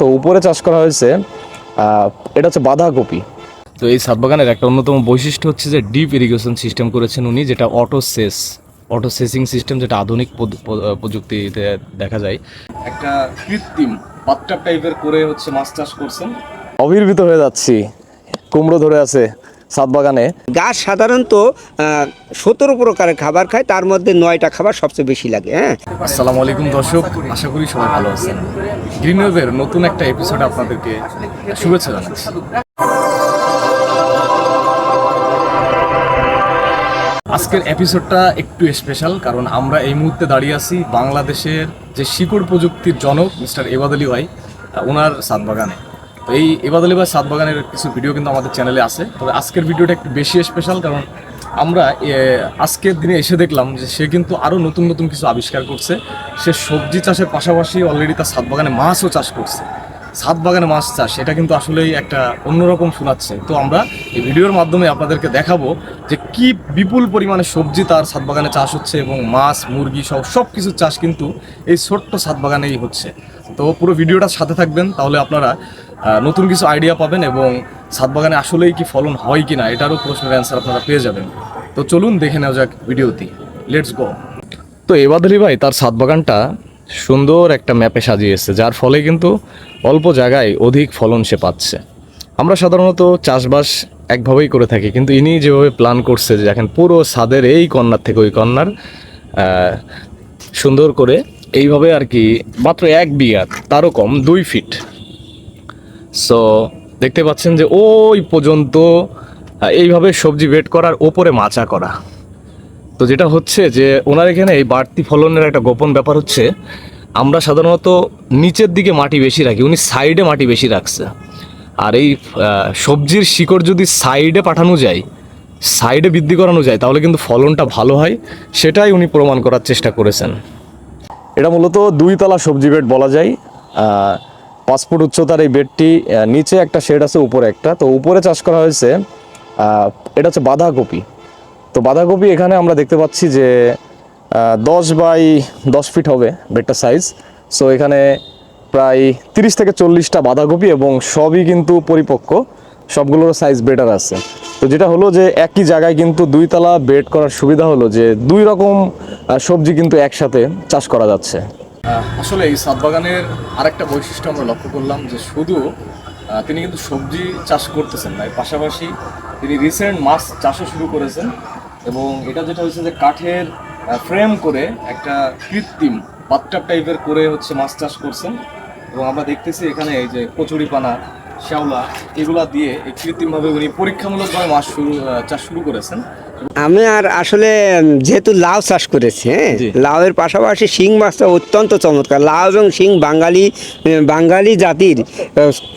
তো উপরে চাষ করা হয়েছে এটা হচ্ছে বাঁধাকপি। তো এই সাব বাগানের একটা অন্যতম বৈশিষ্ট্য হচ্ছে যে ডিপ ইরিগেশন সিস্টেম করেছেন উনি যেটা অটো সেস অটো সেসিং সিস্টেম যেটা আধুনিক প্রযুক্তিতে দেখা যায়। একটা কৃত্রিম বাথটাব টাইপের করে হচ্ছে মাছ চাষ করছেন। অবির্ভূত হয়ে যাচ্ছি কুমড়ো ধরে আছে। সাত বাগানে। গাছ সাধারণত সতেরো প্রকারের খাবার খায় তার মধ্যে নয়টা খাবার সবচেয়ে বেশি লাগে হ্যাঁ? আসসালামু আলাইকুম দর্শক আশা করি সবাই ভালো আছেন। গ্রিন ওয়েভের নতুন একটা এপিসোড আপনাদেরকে শুভেচ্ছা জানাচ্ছি। আজকের এপিসোডটা একটু স্পেশাল কারণ আমরা এই মুহূর্তে দাঁড়িয়ে আছি বাংলাদেশের যে শিকড় প্রযুক্তির জনক মিস্টার এবাদ আলী ভাই ওনার সাত বাগানে। তো এই এবাদ আলী ভাই সাত বাগানের কিছু ভিডিও কিন্তু আমাদের চ্যানেলে আছে। তবে আজকের ভিডিওটা একটু বেশি স্পেশাল কারণ আমরা আজকের দিনে এসে দেখলাম যে সে কিন্তু আরও নতুন নতুন কিছু আবিষ্কার করছে। সে সবজি চাষের পাশাপাশি অলরেডি তার সাত বাগানে মাছও চাষ করছে। সাত বাগানে মাছ চাষ, এটা কিন্তু আসলেই একটা অন্যরকম শোনাচ্ছে। তো আমরা এই ভিডিওর মাধ্যমে আপনাদেরকে দেখাবো যে কি বিপুল পরিমাণে সবজি তার সাত বাগানে চাষ হচ্ছে এবং মাছ, মুরগি সব সব কিছু চাষ কিন্তু এই ছোট্ট সাত বাগানেই হচ্ছে। তো পুরো ভিডিওটার সাথে থাকবেন, তাহলে আপনারা নতুন কিছু আইডিয়া পাবেন এবং ছাদ বাগানে আসলেই কি ফলন হয় কি না এটারও প্রশ্নের অ্যান্সার আপনারা পেয়ে যাবেন। তো চলুন দেখে নেওয়া যাক ভিডিওটি। লেটস গো তো এবাদলি ভাই তার ছাদ বাগানটা সুন্দর একটা ম্যাপে সাজিয়েছে যার ফলে কিন্তু অল্প জায়গায় অধিক ফলন সে পাচ্ছে। আমরা সাধারণত চাষবাস একভাবেই করে থাকি কিন্তু ইনি যেভাবে প্ল্যান করছে যে দেখেন পুরো সাদের এই কর্নার থেকে ওই আহ, সুন্দর করে এইভাবে আর কি মাত্র এক বিঘাত তারও কম দুই ফিট সো দেখতে পাচ্ছেন যে ওই পর্যন্ত এইভাবে সবজি বেট করার ওপরে মাচা করা। তো যেটা হচ্ছে যে ওনার এখানে এই বাড়তি ফলনের একটা গোপন ব্যাপার হচ্ছে, আমরা সাধারণত নিচের দিকে মাটি বেশি রাখি, উনি সাইডে মাটি বেশি রাখছে। আর এই সবজির শিকড় যদি সাইডে পাঠানো যায়, সাইডে বৃদ্ধি করানো যায়, তাহলে কিন্তু ফলনটা ভালো হয়, সেটাই উনি প্রমাণ করার চেষ্টা করেছেন। এটা মূলত দুই তলা সবজি বেড বলা যায়। পাঁচ ফুট উচ্চতার এই বেডটি নিচে একটা শেড আছে, উপরে একটা। তো উপরে চাষ করা হয়েছে এটা হচ্ছে বাঁধাকপি। তো বাঁধাকপি এখানে আমরা দেখতে পাচ্ছি যে দশ বাই দশ ফিট হবে বেডটার সাইজ। সো এখানে প্রায় তিরিশ থেকে চল্লিশটা বাঁধাকপি এবং সবই কিন্তু পরিপক্ক। সবগুলোর সাইজ বেটার আছে। তো যেটা হলো যে, একই জায়গায় কিন্তু দুই তলা বেড করার সুবিধা হলো যে, দুই রকম সবজি কিন্তু একসাথে চাষ করা যাচ্ছে। আসলে এই সাত বাগানের আরেকটা বৈশিষ্ট্য আমরা লক্ষ্য করলাম যে শুধু তিনি কিন্তু সবজি চাষ করতেছেন না, এর পাশাপাশি তিনি রিসেন্ট মাছ চাষও শুরু করেছেন এবং এটা যেটা হচ্ছে যে কাঠের ফ্রেম করে একটা কৃত্রিম বাথটাব টাইপের করে হচ্ছে মাছ চাষ করছেন এবং আমরা দেখতেছি এখানে এই যে কচুরিপানা, শ্যাওলা, এগুলা দিয়ে এই কৃত্রিমভাবে উনি পরীক্ষামূলকভাবে মাছ শুরু চাষ শুরু করেছেন। আমি আর আসলে যেহেতু লাউ চাষ করেছি হ্যাঁ জি। লাউয়ের পাশাপাশি শিং মাছটা অত্যন্ত চমৎকার। লাউ এবং শিং বাঙালি বাঙালি জাতির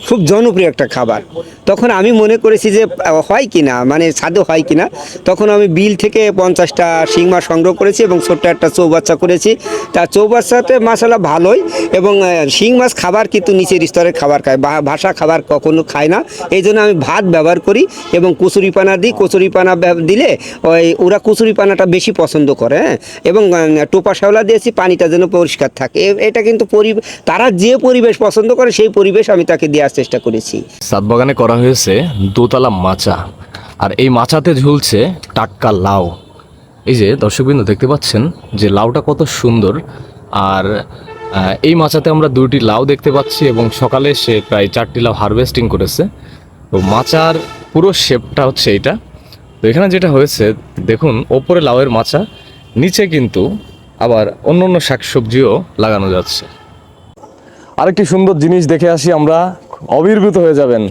খুব জনপ্রিয় একটা খাবার। তখন আমি মনে করেছি যে হয় কি না মানে সাধু হয় কি না তখন আমি বিল থেকে পঞ্চাশটা শিং মাছ সংগ্রহ করেছি এবং ছোট্ট একটা চৌবাচ্চা করেছি। তা চৌবাচ্চাতে মশলা ভালোই এবং শিং মাছ খাবার কিন্তু নিচের স্তরের খাবার খায় বা- ভাষা খাবার কখনো খায় না। এই জন্য আমি ভাত ব্যবহার করি এবং কচুরিপানা দিই। কচুরিপানা দিলে ওই ওরা কচুরিপানাটা বেশি পছন্দ করে হ্যাঁ? এবং টোপা শ্যাওলা দিয়েছি, পানিটা যেন পরিষ্কার থাকে। এটা কিন্তু তারা যে পরিবেশ পছন্দ করে সেই পরিবেশ আমি তাকে দেওয়ার চেষ্টা করেছি। সাত বাগানে করা হয়েছে দোতলা মাচা, আর এই মাচাতে ঝুলছে টাটকা লাউ। এই যে দর্শকবৃন্দ দেখতে পাচ্ছেন যে লাউটা কত সুন্দর, আর এই মাচাতে আমরা দুইটি লাউ দেখতে পাচ্ছি এবং সকালে সে প্রায় চারটি লাউ হারভেস্টিং করেছে। তো মাচার পুরো শেপটা হচ্ছে এইটা। তো এখানে যেটা হয়েছে, দেখুন, ওপরে লাউয়ের মাচা, নিচে কিন্তু আবার অন্য অন্য শাকসবজিও লাগানো যাচ্ছে। আরেকটি সুন্দর জিনিস দেখে আসি আমরা, অবির্ভূত হয়ে যাবেন।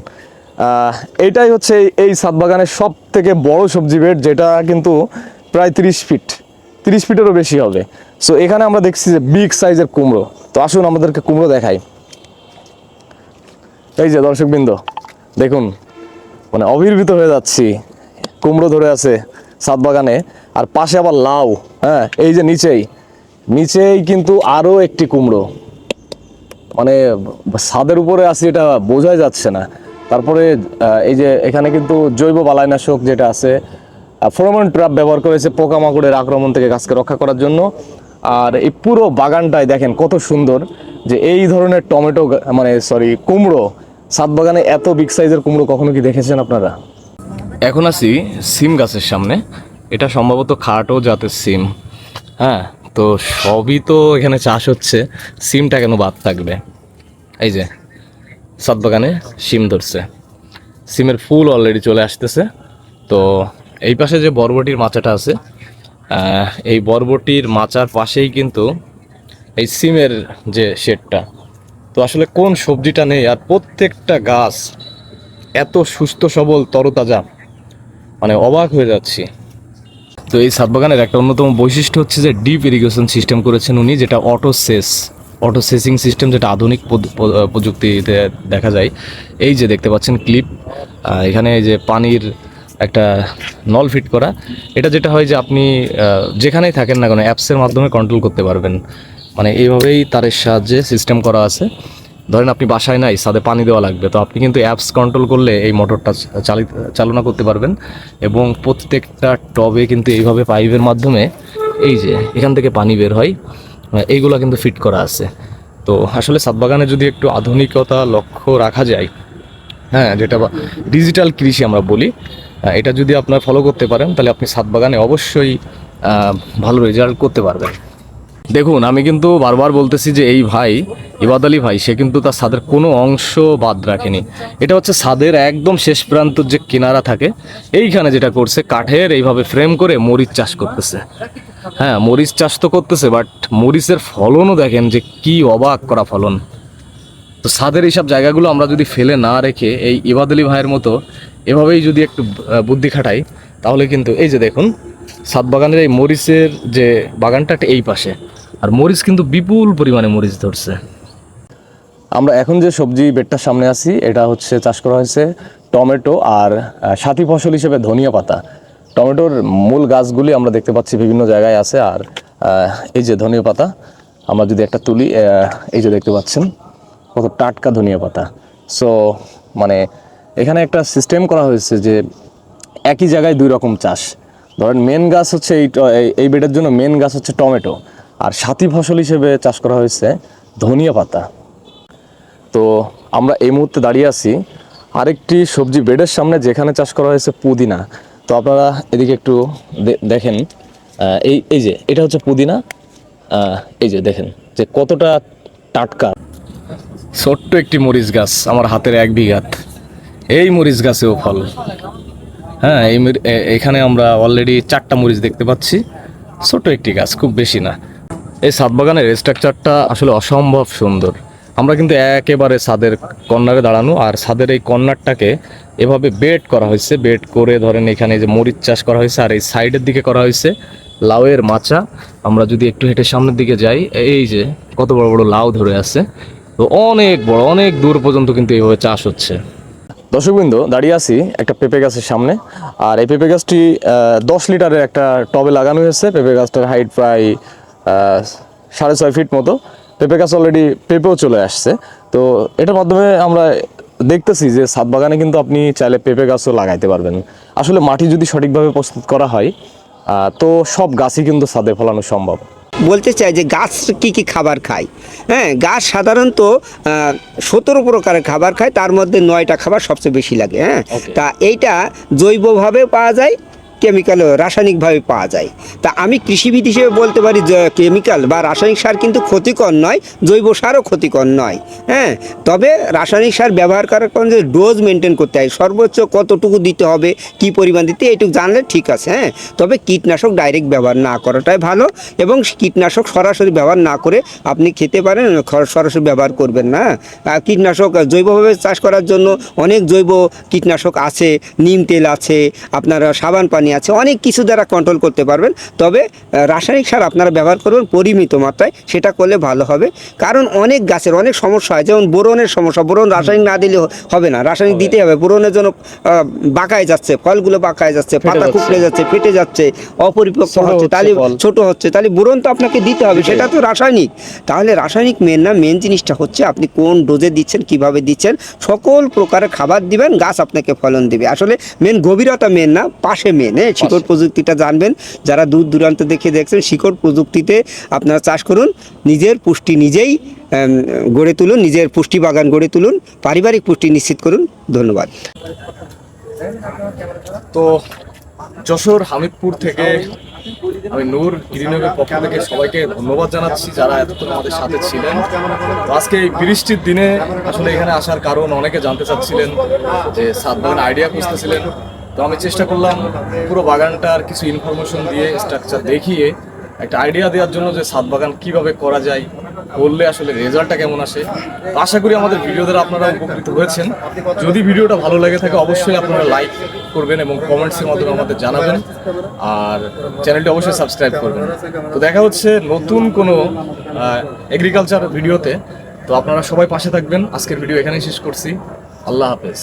এটাই হচ্ছে এই- সাত বাগানের সব থেকে বড় সবজি বেড, যেটা কিন্তু প্রায় তিরিশ ফিট। তিরিশ ফিটেরও বেশি হবে। সো এখানে আমরা দেখছি যে বিগ সাইজের কুমড়ো। তো আসুন আমাদেরকে কুমড়ো দেখাই। এই যে দর্শকবৃন্দ, দেখুন মানে অবির্ভূত হয়ে যাচ্ছি। কুমড়ো ধরে আছে সাত বাগানে, আর পাশে আবার লাউ হ্যাঁ এই যে নিচেই। নিচেই কিন্তু আরও একটি কুমড়ো। মানে ছাদের উপরে আছি এটা বোঝাই যাচ্ছে না। তারপরে এই যে এখানে কিন্তু জৈব বালাইনাশক যেটা আছে ফোরমন ট্র্যাপ ব্যবহার করেছে পোকামাকড়ের আক্রমণ থেকে গাছকে রক্ষা করার জন্য। আর এই পুরো বাগানটায় দেখেন কত সুন্দর যে এই ধরনের টমেটো মানে সরি কুমড়ো। সাত বাগানে এত বিগ সাইজের কুমড়ো কখনো কি দেখেছেন আপনারা? এখন আছি সিম গাছের সামনে। এটা সম্ভবত খাটো জাতের সিম। হ্যাঁ তো সবই তো এখানে চাষ হচ্ছে। সিমটা কেন বাদ থাকবে? এই যে, সাত বাগানে সিম ধরছে। সিমের ফুল অলরেডি চলে আসতেছে। তো এই পাশে যে বরবটির মাচাটা আছে এই বরবটির মাচার পাশেই কিন্তু এই সিমের যে শেডটা। তো আসলে কোন সবজিটা নেই আর প্রত্যেকটা গাছ এত সুস্থ সবল তরতাজা। মানে অবাক হয়ে যাচ্ছি। তো এই সাত বাগানের একটা অন্যতম বৈশিষ্ট্য হচ্ছে যে ডিপ ইরিগেশন সিস্টেম করেছেন উনি, যেটা অটো সেস অটো সেসিং সিস্টেম যেটা আধুনিক প্রযুক্তিতে দেখা যায়। এই যে দেখতে পাচ্ছেন ক্লিপ এখানে যে পানির একটা নল ফিট করা। এটা যেটা হয় যে আপনি যেখানেই থাকেন না কেন অ্যাপসের মাধ্যমে কন্ট্রোল করতে পারবেন। মানে এইভাবেই তারের সাহায্যে সিস্টেম করা আছে। ধরেন আপনি বাসায় নাই সাদে পানি দেওয়া লাগবে, তো আপনি কিন্তু অ্যাপস কন্ট্রোল করলে এই মোটরটা চালিত চালনা করতে পারবেন। এবং প্রত্যেকটা টবে কিন্তু এইভাবে পাইপের মাধ্যমে এই যে, এখান থেকে পানি বের হয় এইগুলো কিন্তু ফিট করা আছে। তো আসলে সাত বাগানে যদি একটু আধুনিকতা লক্ষ্য রাখা যায় হ্যাঁ যেটা ডিজিটাল কৃষি আমরা বলি এটা যদি আপনার ফলো করতে পারেন, তাহলে আপনি সাত বাগানে অবশ্যই ভালো রেজাল্ট করতে পারবেন। দেখুন, আমি কিন্তু বারবার বলতেছি যে এই ভাই, ইবাদ আলী ভাই, সে কিন্তু তার ছাদের কোনো অংশ বাদ রাখেনি। এটা হচ্ছে ছাদের একদম শেষ প্রান্তর যে কিনারা থাকে, এইখানে যেটা করছে, কাঠের এইভাবে ফ্রেম করে মরিচ চাষ করতেছে। হ্যাঁ মরিচ চাষ তো করতেছে, বাট মরিচের ফলনও দেখেন যে কি অবাক করা ফলন। তো ছাদের এইসব জায়গাগুলো আমরা যদি ফেলে না রেখে এই ইবাদ আলী ভাইয়ের মতো এভাবেই যদি একটু বুদ্ধি খাটাই, তাহলে কিন্তু এই যে দেখুন সাত বাগানের এই মরিচের যে বাগানটা এই পাশে। আর মরিচ কিন্তু বিপুল পরিমাণে মরিচ ধরছে। আমরা এখন যে সবজি বেডটার সামনে আছি, এটা হচ্ছে চাষ করা হয়েছে টমেটো আর সাথী ফসল হিসেবে ধনিয়া পাতা। টমেটোর মূল গাছগুলি আমরা দেখতে পাচ্ছি বিভিন্ন জায়গায় আছে আর এই যে ধনিয়া পাতা, আমরা যদি একটা তুলি এই যে দেখতে পাচ্ছেন, কত টাটকা ধনিয়া পাতা। সো মানে এখানে একটা সিস্টেম করা হয়েছে যে একই জায়গায় দুই রকম চাষ। ধরেন মেন গাছ হচ্ছে এই- এই বেডের জন্য মেন গাছ হচ্ছে টমেটো। আর সাথী ফসল হিসেবে চাষ করা হয়েছে ধনিয়া পাতা। তো আমরা এই মুহূর্তে দাঁড়িয়ে আছি আরেকটি সবজি বেডের সামনে যেখানে চাষ করা হয়েছে পুদিনা। তো আপনারা এদিকে একটু দেখেন এই এই যে, এটা হচ্ছে পুদিনা। এই যে, দেখেন, যে কতটা টাটকা। ছোট্ট একটি মরিচ গাছ আমার হাতের এক বিঘাত। এই মরিচ গাছেও ফল। হ্যাঁ এই এখানে আমরা অলরেডি চারটা মরিচ দেখতে পাচ্ছি। ছোট একটি গাছ, খুব বেশি না। এই সাত বাগানের স্ট্রাকচারটা আসলে অসম্ভব সুন্দর। আমরা কিন্তু একেবারে ছাদের কর্নারে দাঁড়ানো আর ছাদের এই কর্নারটাকে এভাবে বেড করা হয়েছে, বেড করে ধরেন এখানে যে মরিচ চাষ করা হয়েছে আর এই সাইডের দিকে করা হয়েছে লাউয়ের মাচা। আমরা যদি একটু হেঁটে সামনের দিকে যাই, এই যে কত বড় বড় লাউ ধরে আছে। তো অনেক বড়, অনেক দূর পর্যন্ত কিন্তু এইভাবে চাষ হচ্ছে। দর্শকবৃন্দ, দাঁড়িয়ে আছি একটা পেঁপে গাছের সামনে। আর এই পেঁপে গাছটি দশ লিটারের একটা টবে লাগানো হয়েছে। পেঁপে গাছটার হাইট প্রায় সাড়ে ছয় ফিট মতো। পেঁপে গাছ অলরেডি পেঁপেও চলে আসছে। তো এটার মাধ্যমে আমরা দেখতেছি যে ছাদ বাগানে কিন্তু আপনি চাইলে পেঁপে গাছও লাগাইতে পারবেন। আসলে মাটি যদি সঠিকভাবে প্রস্তুত করা হয় তো সব গাছই কিন্তু ছাদে ফলানো সম্ভব। বলতে চাই যে গাছ কি কি খাবার খায়? হ্যাঁ গাছ সাধারণত সতেরো প্রকারের খাবার খায়। তার মধ্যে নয়টা খাবার সবচেয়ে বেশি লাগে হ্যাঁ? তা এইটা জৈবভাবে পাওয়া যায় কেমিক্যাল রাসায়নিকভাবে পাওয়া যায়। তা আমি কৃষিবিদ হিসেবে বলতে পারি কেমিক্যাল বা রাসায়নিক সার কিন্তু ক্ষতিকর নয়, জৈব সারও ক্ষতিকর নয়। হ্যাঁ তবে রাসায়নিক সার ব্যবহার করার কারণে যে ডোজ মেনটেন করতে হয়, সর্বোচ্চ কতটুকু দিতে হবে, কি পরিমাণ দিতে এইটুকু জানলে ঠিক আছে হ্যাঁ। তবে কীটনাশক ডাইরেক্ট ব্যবহার না করাটাই ভালো এবং কীটনাশক সরাসরি ব্যবহার না করে আপনি খেতে পারেন সরাসরি ব্যবহার করবেন না। কীটনাশক জৈবভাবে চাষ করার জন্য অনেক জৈব কীটনাশক আছে, নিম তেল আছে, আপনার সাবান পানি আছে অনেক কিছু দ্বারা কন্ট্রোল করতে পারবেন। তবে রাসায়নিক সার আপনারা ব্যবহার করবেন পরিমিত মাত্রায় সেটা করলে ভালো হবে। কারণ অনেক গাছের অনেক সমস্যা হয় যেমন বোরনের সমস্যা বোরন রাসায়নিক না দিলে হবে না রাসায়নিক দিতে হবে। বোরনের জন্য বাঁকায় যাচ্ছে ফলগুলো বাঁকায় যাচ্ছে পাতা। কুকড়ে যাচ্ছে ফেটে যাচ্ছে অপরিপক্ক হচ্ছে তাহলে। ছোট হচ্ছে তাহলে বোরন তো আপনাকে দিতে হবে সেটা তো রাসায়নিক। তাহলে রাসায়নিক মেন না মেন জিনিসটা হচ্ছে আপনি কোন ডোজে দিচ্ছেন কীভাবে দিচ্ছেন সকল প্রকারের খাবার দিবেন গাছ আপনাকে ফলন দিবে। আসলে মেন গভীরতা মেন না পাশে মেন হ্যাঁ শিকড় প্রযুক্তিটা জানবেন। যারা দূর দূরান্ত দেখে দেখছেন শিকড় প্রযুক্তিতে আপনারা চাষ করুন নিজের পুষ্টি নিজেই গড়ে তুলুন নিজের পুষ্টি বাগান গড়ে তুলুন পারিবারিক পুষ্টি নিশ্চিত করুন। ধন্যবাদ। তো যশোর হামিদপুর থেকে আমি নূর গ্রিনওয়ের পক্ষ থেকে সবাইকে ধন্যবাদ জানাচ্ছি যারা এতক্ষণ আমাদের সাথে ছিলেন। তো আজকে এই বৃষ্টির দিনে আসলে এখানে আসার কারণ অনেকে জানতে চাচ্ছিলেন যে সাত আইডিয়া খুঁজতেছিলেন। তো আমি চেষ্টা করলাম পুরো বাগানটার কিছু ইনফরমেশন দিয়ে স্ট্রাকচার দেখিয়ে, একটা আইডিয়া দেওয়ার জন্য যে সাত বাগান কীভাবে করা যায়, করলে আসলে রেজাল্টটা কেমন আসে। আশা করি আমাদের ভিডিও দ্বারা আপনারা উপকৃত হয়েছেন। যদি ভিডিওটা ভালো লেগে থাকে, অবশ্যই আপনারা লাইক করবেন এবং কমেন্টসের মাধ্যমে আমাদের জানাবেন। আর চ্যানেলটি অবশ্যই সাবস্ক্রাইব করবেন। তো দেখা হচ্ছে নতুন কোনো এগ্রিকালচার ভিডিওতে তো। আপনারা সবাই পাশে থাকবেন। আজকের ভিডিও এখানেই শেষ করছি। আল্লাহ হাফেজ।